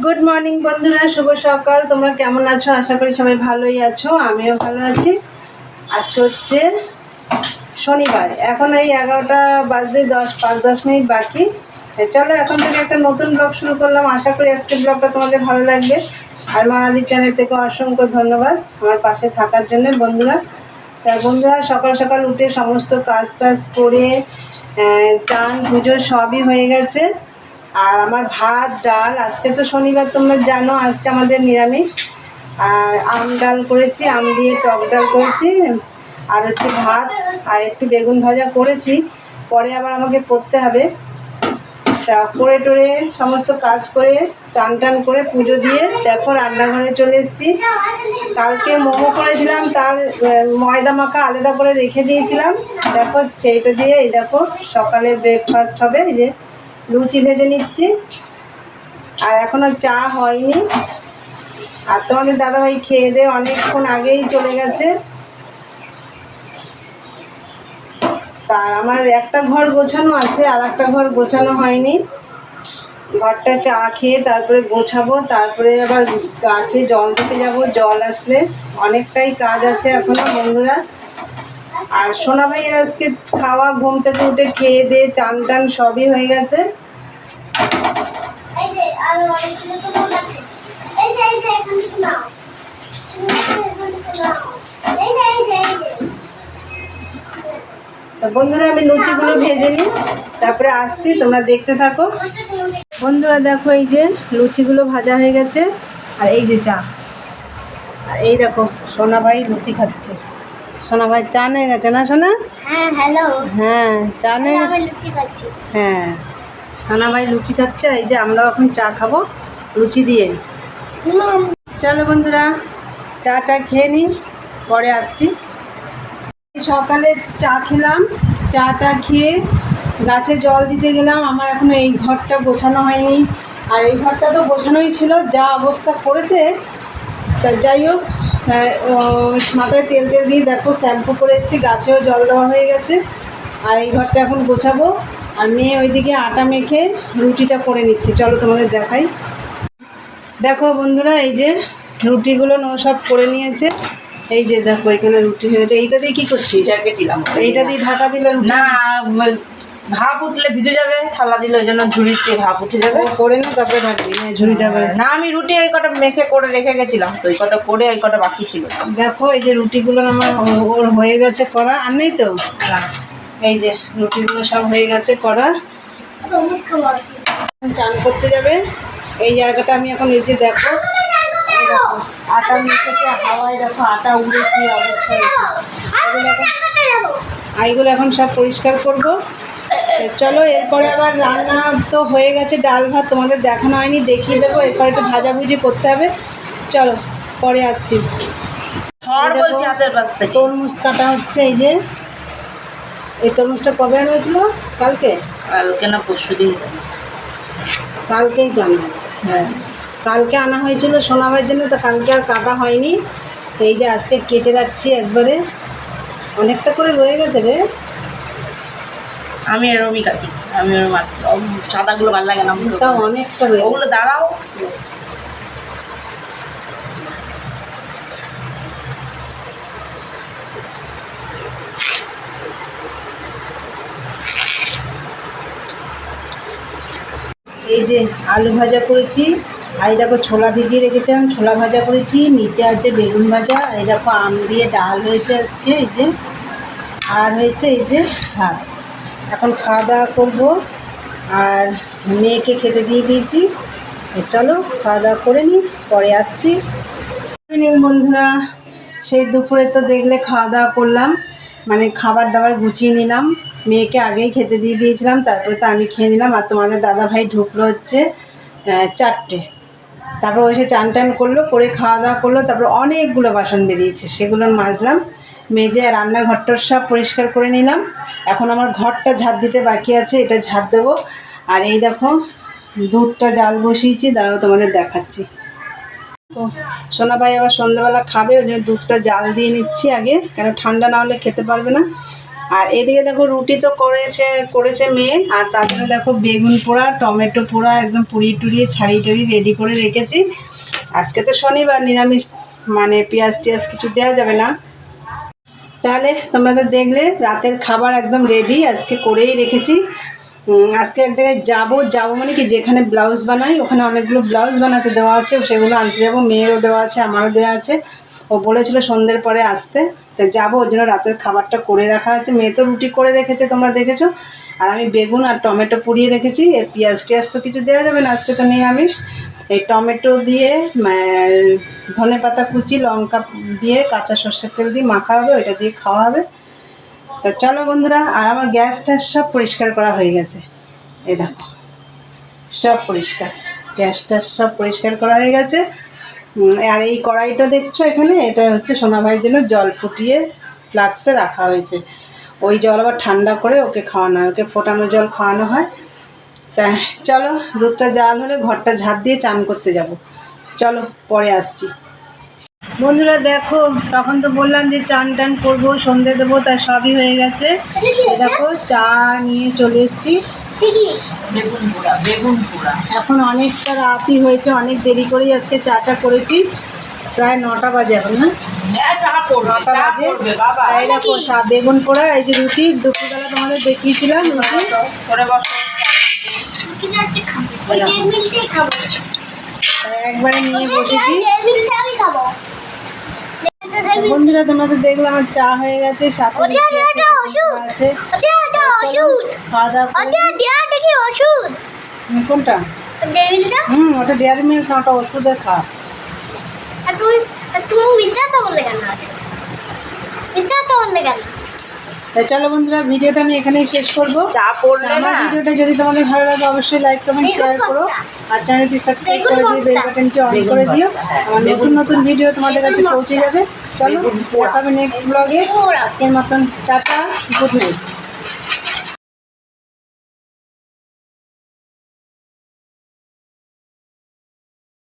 Good morning বন্ধুরা, শুভ সকাল। তোমরা কেমন আছো? আশা করি সবাই ভালোই আছো, আমিও ভালো আছি। আজকে হচ্ছে শনিবার। এখন এই এগারোটা বাজতে দশ, পাঁচ, দশ মিনিট বাকি। চলো, এখন থেকে একটা নতুন ব্লগ শুরু করলাম। আশা করি আজকের ব্লগটা তোমাদের ভালো লাগবে। আর মানাদির চ্যানেল থেকে অসংখ্য ধন্যবাদ আমার পাশে থাকার জন্য, বন্ধুরা। তা বন্ধুরা, সকাল সকাল উঠে সমস্ত কাজ টাজ করে চান পুজো সবই হয়ে গেছে। আর আমার ভাত, ডাল, আজকে তো শনিবার, তোমরা জানো, আজকে আমাদের নিরামিষ। আর আম ডাল করেছি, আম দিয়ে টক ডাল করেছি, আর হচ্ছে ভাত, আর একটু বেগুন ভাজা করেছি। পরে আবার আমাকে করতে হবে। তা করে টোরে সমস্ত কাজ করে, চান টান করে পুজো দিয়ে দেখো রান্নাঘরে চলে এসেছি। কালকে মোমো করেছিলাম, তার ময়দা মাখা আলাদা করে রেখে দিয়েছিলাম। দেখো সেইটা দিয়ে এই দেখো সকালে ব্রেকফাস্ট হবে, এই যে লুচি ভেজে নিচ্ছি। আর এখনও চা হয়নি। আর তোমাদের দাদাভাই খেয়ে দিয়ে অনেকক্ষণ আগেই চলে গেছে। তার আমার একটা ঘর গোছানো আছে, আর একটা ঘর গোছানো হয়নি। ঘরটা চা খেয়ে তারপরে গোছাবো, তারপরে আবার গাছে জল দিতে যাব, জল আসলে অনেকটাই কাজ আছে এখনও বন্ধুরা। আর সোনা ভাইয়ের আজকে খাওয়া ঘুম থেকে উঠে খেয়ে দিয়ে চান টান সবই হয়ে গেছে। বন্ধুরা আমি লুচিগুলো ভেজে নিই তারপরে আসছি তোমরা দেখতে থাকো। বন্ধুরা দেখো এই যে লুচিগুলো ভাজা হয়ে গেছে আর এই যে চা। আর এই দেখো সোনা ভাই লুচি খাচ্ছে। সোনা ভাই চা নিয়ে গেছে না সোনা? হ্যাঁ হ্যালো হ্যাঁ চা নিয়ে লুচি খাচ্ছি। হ্যাঁ সোনা ভাই লুচি খাচ্ছে এই যে আমরাও এখন চা খাব লুচি দিয়ে। চলো বন্ধুরা চাটা খেয়ে নিই পরে আসছি। সকালে চা খেলাম চাটা খেয়ে গাছে জল দিতে গেলাম আমার এখনও এই ঘরটা গোছানো হয়নি। আর এই ঘরটা তো গোছানোই ছিল যা অবস্থা করেছে তা যাই হোক মাথায় তেল টেল দিয়ে দেখো শ্যাম্পু করে এসেছি গাছেও জল দেওয়া হয়ে গেছে। আর এই ঘরটা এখন গোছাবো। আর মেয়ে ওইদিকে আটা মেখে রুটিটা করে নিচ্ছে। চলো তোমাদের দেখাই। দেখো বন্ধুরা এই যে রুটিগুলো নো সব করে নিয়েছে। এই যে দেখো এখানে রুটি হয়েছে এইটা দিয়ে কি করছিস? এইটা দিয়ে ঢাকা দিলে না ভাপ উঠলে ভিজে যাবে থালা দিলে ওই জন্য ঝুড়িতে ভাপ উঠে যাবে। করে নি তারপরে ঢাকবি হ্যাঁ ঝুড়িটা না আমি রুটি ওই কটা মেখে করে রেখে গেছিলাম তো ওই কটা করে ওই কটা বাকি ছিল। দেখো এই যে রুটিগুলো আমার ওর হয়ে গেছে করা আর নেই তো? এই যে রুটিগুলো সব হয়ে গেছে করা। চান করতে যাবে। এই জায়গাটা আমি এখন এই যে দেখো আটা মেখেছে হাওয়ায় দেখো আটা উড়ে কি অবস্থা হয়েছে। এগুলো এখন এইগুলো এখন সব পরিষ্কার করব। চলো এরপরে আবার রান্না তো হয়ে গেছে ডাল ভাত তোমাদের দেখানো হয়নি দেখিয়ে দেবো এরপরে একটু ভাজাভুজি করতে হবে। চলো পরে আসছি। তরমুজ কাটা হচ্ছে এই যে। এই তরমুজটা কবে আনা হয়েছিল? কালকে? কালকে না পরশু দিন। কালকেই তো আনা হ্যাঁ। কালকে আনা হয়েছিল সোনাবার জন্য তো কালকে আর কাটা হয়নি। তো এই যে আজকে কেটে রাখছি একবারে। অনেকটা করে রয়ে গেছে রে। আমি এরমই কাটি আমি ওরম সাদাগুলো ভালো লাগে না অনেকটা ওগুলো দাঁড়াও। এই যে আলু ভাজা করেছি আর এই দেখো ছোলা ভিজিয়ে রেখেছিলাম ছোলা ভাজা করেছি নিচে আছে বেগুন ভাজা আর এই দেখো আম দিয়ে ডাল হয়েছে আজকে এই যে আর হয়েছে এই যে ভাত। এখন খাওয়া দাওয়া করব। আর মেয়েকে খেতে দিয়ে দিয়েছি। চলো, খাওয়া দাওয়া করে নিই পরে আসছি। বন্ধুরা, সেই দুপুরে তো দেখলে খাওয়া দাওয়া করলাম। মানে খাবার দাবার গুছিয়ে নিলাম। মেয়েকে আগেই খেতে দিয়ে দিয়েছিলাম, তারপরে তো আমি খেয়ে নিলাম। আর তোমাদের দাদা ভাই ঢুকলো হচ্ছে চারটে। তারপর ওই সে চান টান করল, করে খাওয়া দাওয়া করল। তারপর অনেকগুলো বাসন বেরিয়েছে, সেগুলো মাজলাম। মেজে রান্নাঘরটার সব পরিষ্কার করে নিলাম। এখন আমার ঘরটা ঝাঁট দিতে বাকি আছে, এটা ঝাঁট দেবো। আর এই দেখো, দুধটা জাল বসিয়েছি, দাঁড়াও তোমাদের দেখাচ্ছি। তো সোনা ভাই আবার সন্ধ্যাবেলা খাবে, ওই জন্য দুধটা জাল দিয়ে নিচ্ছি আগে, কেন ঠান্ডা না হলে খেতে পারবে না। আর এদিকে দেখো, রুটি তো করেছে করেছে মেয়ে, আর তারপরে দেখো বেগুন পোড়া, টমেটো পোড়া একদম পুড়িয়ে টুড়িয়ে ছাড়িয়ে টাড়িয়ে রেডি করে রেখেছি। আজকে তো শনিবার, নিরামিষ মানে পেঁয়াজ টিয়াজ কিছু দেওয়া যাবে না। তাহলে তোমরা তো দেখলে রাতের খাবার একদম রেডি আজকে করেই রেখেছি। আজকে এক জায়গায় যাব যাব মানে কি যেখানে ব্লাউজ বানাই, ওখানে অনেকগুলো ব্লাউজ বানাতে দেওয়া আছে, সেগুলো আনতে যাব, মেয়েরও দেওয়া আছে, আমারও দেওয়া আছে। ও বলেছিল সন্ধ্যের পরে আসতে, তো যাব, ওর জন্য রাতের খাবারটা করে রাখা আছে। মেয়ে তো রুটি করে রেখেছে, তোমরা দেখেছ। আর আমি বেগুন আর টমেটো পুড়িয়ে রেখেছি পেঁয়াজ টিয়াজ তো কিছু দেওয়া যাবে না, আজকে তো নিরামিষ। এই টমেটো দিয়ে ধনে পাতা কুচি, লঙ্কা দিয়ে, কাঁচা সর্ষের তেল দিয়ে মাখা হবে, ওইটা দিয়ে খাওয়া হবে। তা চলো বন্ধুরা, আর আমার গ্যাস ট্যাস সব পরিষ্কার করা হয়ে গেছে। এই দেখো, সব পরিষ্কার। গ্যাস ট্যাস সব পরিষ্কার করা হয়ে গেছে। আর এই কড়াইটা দেখছ এখানে? এটা হচ্ছে সোনা ভাইয়ের জন্য জল ফুটিয়ে ফ্লাক্সে রাখা হয়েছে। ওই জল আবার ঠান্ডা করে ওকে খাওয়ানো হয়, ওকে ফোটানো জল খাওয়ানো হয়। তা চলো দুধটা জাল হলে ঘরটা ঝাঁপ দিয়ে চান করতে যাব। চলো পরে আসছি। বন্ধুরা দেখো তখন তো বললাম যে চান টান করব সন্ধে দেবো তার সবই হয়ে গেছে। দেখো চা নিয়ে চলে এসেছি। এখন অনেকটা রাতই হয়েছে অনেক দেরি করেই আজকে চাটা করেছি। প্রায় নটা বাজে এখন না হ্যাঁ নটা বাজে। তাই দেখো বেগুন পোড়া এই যে রুটি দুপুরবেলা তোমাদের দেখিয়েছিলাম রুটি। একবারে নিয়ে বসেছি। বন্ধুরা তোমাদের দেখলাম আমার চা হয়ে গেছে সাথে ওটা আছে, ওটা ওষুধ। আছে। ওটা ওটা ওষুধ। খাওয়া দাওয়া করে। ওটা দেওয়াটা কি ওষুধ। কোনটা? হুম ওটা ডেয়ারি মিল্ক না ওটা ওষুধের খা। তুমি তুমি মিথ্যা তো বললে কেন মিথ্যা তো বললে কেন তাই চলো বন্ধুরা ভিডিওটা আমি এখানেই শেষ করব। আমার ভিডিওটা যদি তোমাদের ভালো লাগে অবশ্যই লাইক কমেন্ট শেয়ার করো। আর চ্যানেলটি সাবস্ক্রাইব করে দিয়ে বেল বাটনটি অন করে দিও। হ্যাঁ, আমার নতুন নতুন ভিডিও তোমাদের কাছে পৌঁছে যাবে। চলো দেখাবে দেখা হবে নেক্সট ব্লগে আজকের মতন টাটা গুড নাইট